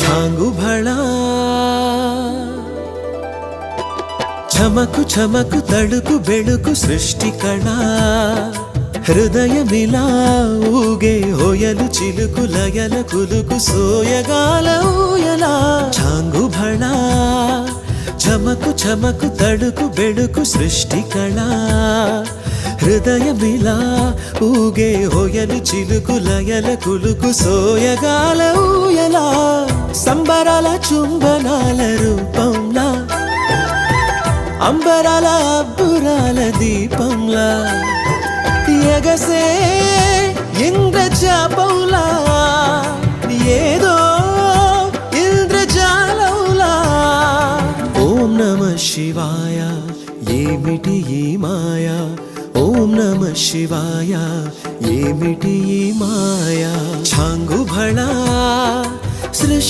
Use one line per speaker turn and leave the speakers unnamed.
ఛాంగు భళా చమకు చమకు తడుకు బెడుకు సృష్టి కళ. హృదయమిలా ఊగే హోయలు చిలుకు లయల కులుకు సోయగాల ఊయలా. ఛాంగు భళా చమకు చమకు తడుకు బెడుకు సృష్టి కళ. హృదయమిలా ఊగే హోయలు చిలుకు లయల కులుకు సోయగాల ఊయలా. చుంబనాల రూపంలా అంబరాల అబ్బురాల దీపంలా. ఎగసే ఇంద్రజాపంలా ఏదో ఇంద్రజాలౌలా. ఓం నమ శివాయ ఏమిటి ఈ మాయా? ఓం నమ శివాయ ఏమిటి ఈ మాయా? ఛాంగు భళా సృష్టి